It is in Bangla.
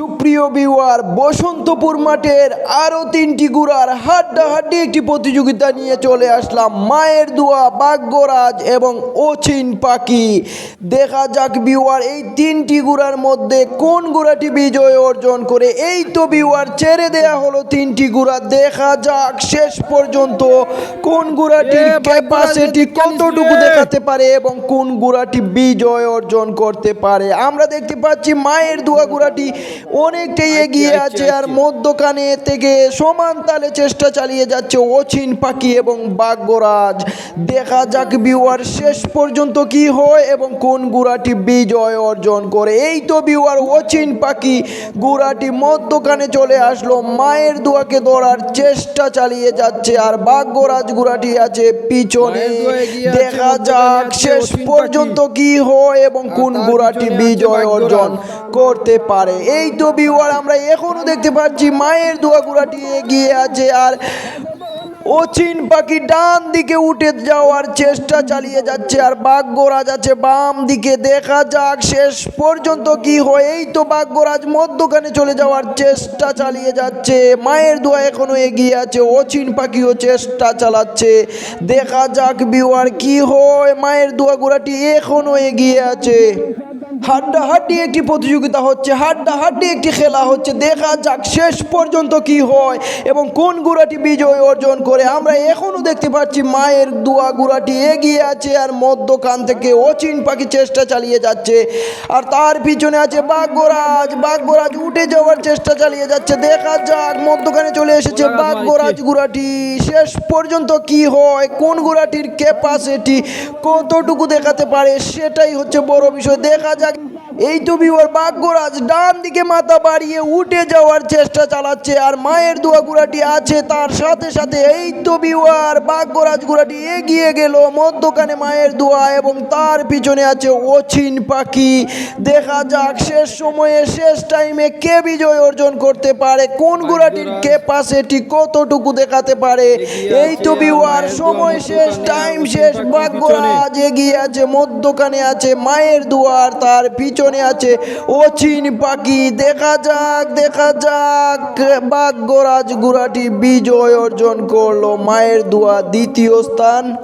সুপ্রিয় বিওয়ার বসন্তপুর মাঠের আরও তিনটি গুড়ার হাড্ডাহাড্ডি একটি প্রতিযোগিতা নিয়ে চলে আসলাম। মায়ের দোয়া বাগ্যরাজ এবং অচিন পাখি। দেখা যাক বিওয়ার এই তিনটি গুড়ার মধ্যে কোন গুড়াটি বিজয় অর্জন করে। এই তো বিওয়ার ছেড়ে দেয়া হলো তিনটি গুড়া। দেখা যাক শেষ পর্যন্ত কোন গুড়াটি ক্যাপাসিটি কতটুকু দেখাতে পারে এবং কোন গুড়াটি বিজয় অর্জন করতে পারে। আমরা দেখতে পাচ্ছি মায়ের দোয়া গুড়াটি অনেকটাই এগিয়ে আছে আর। মধ্যখানে থেকে সমান তালে চেষ্টা চালিয়ে যাচ্ছে অচিন পাখি এবং বাগ্যরাজ দেখা যাক বিওয়ার শেষ পর্যন্ত কি হয় এবং কোন গুড়াটি বিজয় অর্জন করে। এই তো বিওয়ার অচিন পাখি গুড়াটি মধ্যখানে চলে আসলো মায়ের দোয়াকে ধরার চেষ্টা চালিয়ে যাচ্ছে আর বাগ্যরাজ গুড়াটি আছে পিছনে। দেখা যাক শেষ পর্যন্ত। কি হয় এবং কোন গুড়াটি বিজয় অর্জন করতে পারে। এই তো বিওয়ার আমরা এখনও দেখতে পাচ্ছি মায়ের দোয়া গুড়াটি এগিয়ে আছে আর অচিন পাখি ডান দিকে উঠে যাওয়ার চেষ্টা চালিয়ে যাচ্ছে আর বাগ্যরাজ আছে বাম দিকে। দেখা যাক শেষ পর্যন্ত কি হয়। এই তো বাগ্যরাজ মধ্যখানে চলে যাওয়ার চেষ্টা চালিয়ে যাচ্ছে। মায়ের দোয়া এখনও এগিয়ে আছে। অচিন পাখিও চেষ্টা চালাচ্ছে। দেখা যাক বিওয়ার কি হয়। মায়ের দোয়া গুড়াটি এখনও এগিয়ে আছে। হাড্ডাহাড্ডি একটি প্রতিযোগিতা হচ্ছে হাড্ডাহাড্ডি একটি খেলা হচ্ছে। দেখা যাক শেষ পর্যন্ত কি হয় এবং কোন গুড়াটি বিজয় অর্জন করে। আমরা এখনও দেখতে পাচ্ছি মায়ের দোয়া গুড়াটি এগিয়ে আছে আর মধ্যখান থেকে অচিন পাখি চেষ্টা চালিয়ে যাচ্ছে। আর তার পিছনে আছে বাগ্যরাজ বাগ্যরাজ উঠে যাওয়ার চেষ্টা চালিয়ে যাচ্ছে। দেখা যাক মধ্যখানে চলে এসেছে বাগ্যরাজ গুড়াটি। শেষ পর্যন্ত কি হয়? কোন গুড়াটির ক্যাপাসিটি কতটুকু দেখাতে পারে? সেটাই হচ্ছে বড় বিষয়। দেখা যাক এই তো বিওর বাগ্যরাজ ডান দিকে মাথা বাড়িয়ে উঠে যাওয়ার চেষ্টা চালাচ্ছে, আর মায়ের দোয়া গুড়াটি আছে তার সাথে সাথে। এই তো বিওয়ার বাগ্যরাজ গুড়াটি এগিয়ে গেল, মধ্যখানে মায়ের দোয়া এবং তার পিছনে আছে অচিন পাখি। দেখা যাক, শেষ সময়ে, শেষ টাইমে কে বিজয় অর্জন করতে পারে, কোন গুড়াটির ক্যাপাসিটি কতটুকু দেখাতে পারে। এই তো বিওয়ার সময় শেষ টাইম শেষ, ভাগ্যরাজ এগিয়ে আছে, মধ্যখানে আছে মায়ের দুয়ার তার পিছনে আছে। অচিন পাখি, দেখা যাক দেখা যাক। ভাগ্যরাজ গুড়াটি বিজয় অর্জন করল, মায়ের দোয়া দ্বিতীয় স্থান।